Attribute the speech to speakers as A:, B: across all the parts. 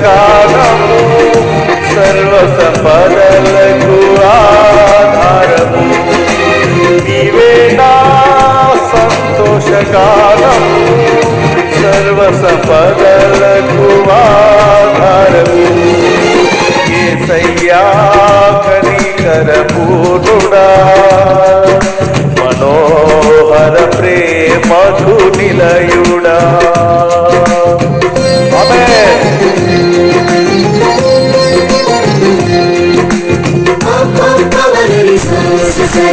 A: సంతోషగానము సర్వ సంపదలకు ఆధారము. నీవే సంతోషకాలము సర్వ సంపదలకు ఆధారము. ఏసయ్యా కనికర పూర్ణుడా మనోహర ప్రేమకు నిలయుడా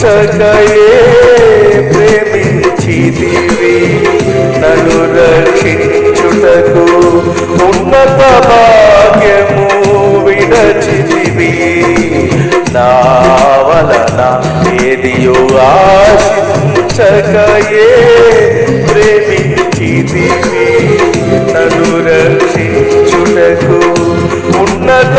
B: స
A: నా వలన ప్రేమించితివి. నన్ను రక్షించుటకు ఉన్నత భాగ్యము విడచితివి. నా వలన ఏదియు ఆశించకయే ప్రేమించితివి. నన్ను రక్షించుటకు ఉన్నత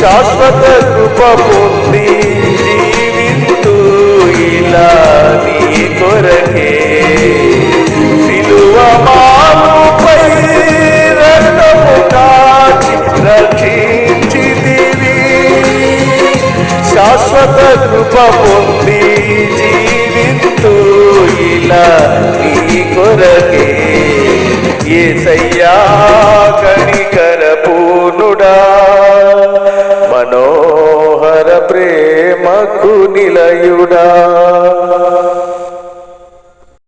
A: శాశ్వత కృప పొంది జీవింతు ఇలా నీ కొరకే. సిలువ మానుపై రక్తము కాచి రక్షించితివి. శాశ్వత కృప పొంది జీవింతు ఇలా నీ కొరకే. ఏ సయ్యా పూర్ణుడా ప్రేమకు నిలయుడా?